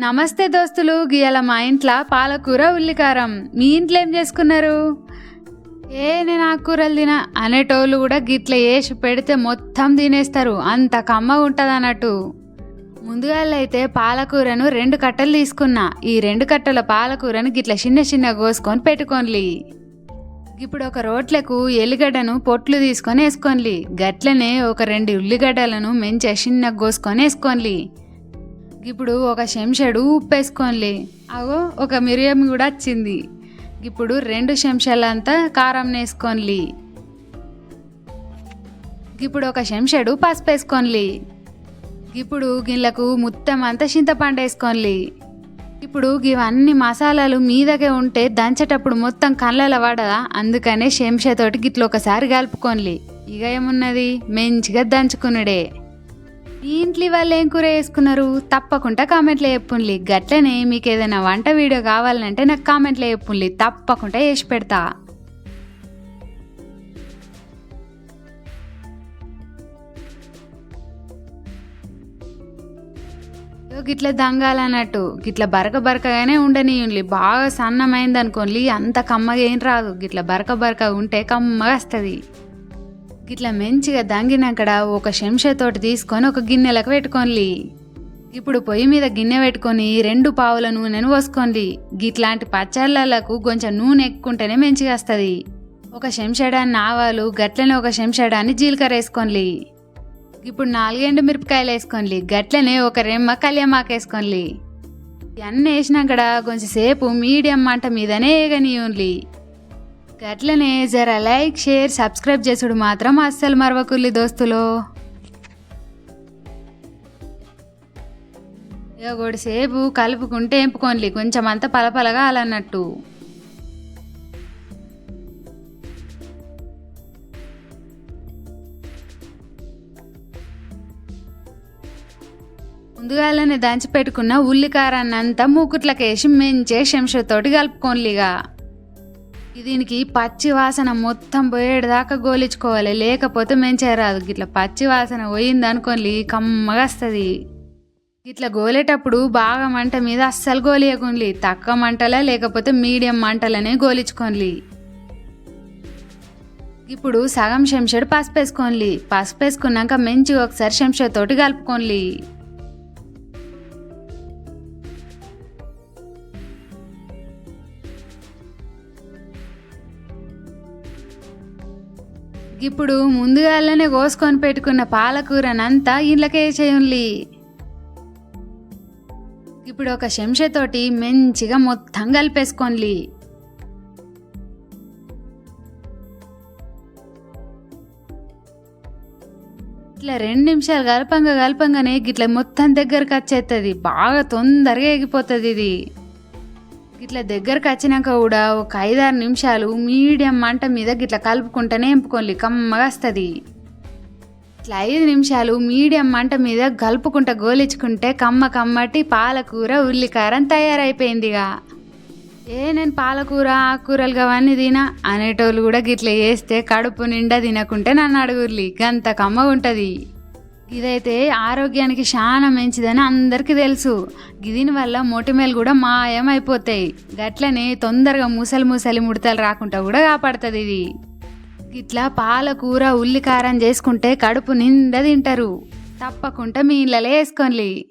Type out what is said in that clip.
నమస్తే దోస్తులు గీయాల మా ఇంట్లో పాలకూర ఉల్లికారం. మీ ఇంట్లో ఏం చేసుకున్నారు? ఏ నేను ఆకుకూరలు తిన అనేటోళ్ళు కూడా గిట్ల వేసి పెడితే మొత్తం తినేస్తారు. అంత కమ్మగా ఉంటుంది అన్నట్టు. ముందుగాలైతే అయితే పాలకూరను రెండు కట్టలు తీసుకున్నా. ఈ రెండు కట్టల పాలకూరను గిట్ల చిన్న చిన్న కోసుకొని పెట్టుకోండి ఇప్పుడు ఒక రోట్లకు ఎల్లిగడ్డను పొట్లు తీసుకొని వేసుకోండి గట్లనే ఒక రెండు ఉల్లిగడ్డలను మంచిగా చిన్న కోసుకొని వేసుకోండి ఇప్పుడు ఒక చెంచాడు ఉప్పు వేసుకోండి అగో ఒక మిరియం కూడా వచ్చింది. ఇప్పుడు రెండు చెంచాలంతా కారం వేసుకోండి ఇప్పుడు ఒక చెంచాడు పసుపు వేసుకోండి ఇప్పుడు గిళ్ళకు మొత్తం అంతా చింతపండు వేసుకోండి ఇప్పుడు ఇవన్నీ మసాలాలు మీదకే ఉంటే దంచేటప్పుడు మొత్తం కళ్ళల పడదా? అందుకనే చెంచాతోటి గిట్ల ఒకసారి కలుపుకోండి ఇక ఏమున్నది? మంచిగా దంచుకునుడే. ఇంట్లో వాళ్ళు ఏం కూర వేసుకున్నారు తప్పకుండా కామెంట్లో చెప్పుండ్లి. గట్లనే మీకు ఏదైనా వంట వీడియో కావాలంటే నాకు కామెంట్లో చెప్పుండ్లి. తప్పకుండా వేసి పెడతా. గిట్ల దంగాలన్నట్టు గిట్ల బరక బరకగానే ఉండనియండి బాగా సన్నమైంది అనుకోండి అంత కమ్మగా ఏం రాదు. గిట్ల బరక బరక ఉంటే కమ్మగా వస్తుంది. ఇట్లా మంచిగా దంగినక్కడ ఒక చెంచాతోటి తీసుకొని ఒక గిన్నెలకు పెట్టుకోండి ఇప్పుడు పొయ్యి మీద గిన్నె పెట్టుకొని రెండు పావుల నూనెను పోసుకోండి గిట్లాంటి పచ్చళ్ళకు కొంచెం నూనె ఎక్కుంటేనే మంచిగా వస్తుంది. ఒక చెంచాడాన్ని ఆవాలు గట్లనే ఒక చెంచాడాన్ని జీలకర్ర వేసుకోండి ఇప్పుడు నాలుగేండు మిరపకాయలు వేసుకోండి గట్లనే ఒక రెమ్మ కళ్యామాకు వేసుకోండి ఇవన్నీ వేసినాక కొంచెంసేపు మీడియం మంట మీదనే వేగనీయండి గట్లనే జర లైక్ షేర్ సబ్స్క్రైబ్ చేసుడు మాత్రం అస్సలు మరవకుల్లి దోస్తులు. ఇగోడు సేపు కలుపుకుంటే ఎంపుకోండి కొంచెం అంత పలపలగా అలన్నట్టు ముందుగాలనే దంచి పెట్టుకున్న ఉల్లికారాన్ని మూకుట్లకేసి మెంచే శంషతోటి కలుపుకోండిగా దీనికి పచ్చి వాసన మొత్తం పోయేదాకా గోలించుకోవాలి. లేకపోతే మంచిగా రాదు గిట్ల పచ్చి వాసన పోయింది అనుకోండి కమ్మగా వస్తుంది. ఇట్లా గోలేటప్పుడు బాగా మంట మీద అస్సలు గోలియకుండి తక్కువ మంటలా లేకపోతే మీడియం మంటలనే గోలించుకోండి ఇప్పుడు సగం శంషడు పసుపు వేసుకోండి పసుపు వేసుకున్నాక మంచిగా ఒకసారి శంషతోటి కలుపుకోండి ఇప్పుడు ముందుగాలనే కోసుకొని పెట్టుకున్న పాలకూరనంతా ఇంట్లోకే చేయండి ఇప్పుడు ఒక చెంచాతోటి మంచిగా మొత్తం కలిపేసుకోండి ఇట్లా రెండు నిమిషాలు కలపంగా కలపంగానే గిట్ల మొత్తం దగ్గరకు వచ్చేస్తుంది బాగా తొందరగా ఎగిపోతుంది ఇది ఇట్లా దగ్గరకు వచ్చినాక కూడా ఒక ఐదారు నిమిషాలు మీడియం మంట మీద ఇట్లా కలుపుకుంటేనే ఎంపుకోండి కమ్మగా వస్తుంది. ఇట్లా ఐదు నిమిషాలు మీడియం మంట మీద కలుపుకుంటా గోలించుకుంటే కమ్మ కమ్మటి పాలకూర ఉల్లికారం తయారైపోయిందిగా ఏ నేను పాలకూర ఆకుకూరలు అవన్నీ తినా? అనేటోళ్ళు కూడా గిట్ల వేస్తే కడుపు నిండా తినకుంటే నన్ను అడుగుర్లి గంత కమ్మగా ఉంటుంది ఇదైతే ఆరోగ్యానికి చాలా మంచిదని అందరికీ తెలుసు. దీనివల్ల మొటిమేలు కూడా మాయమైపోతాయి. గట్లనే తొందరగా ముసలి ముసలి ముడతలు రాకుండా కూడా కాపాడుతుంది ఇది. ఇట్లా పాలకూర ఉల్లికారం చేసుకుంటే కడుపు నిండా తింటారు. తప్పకుండా మీ ఇళ్ళలో వేసుకోండి.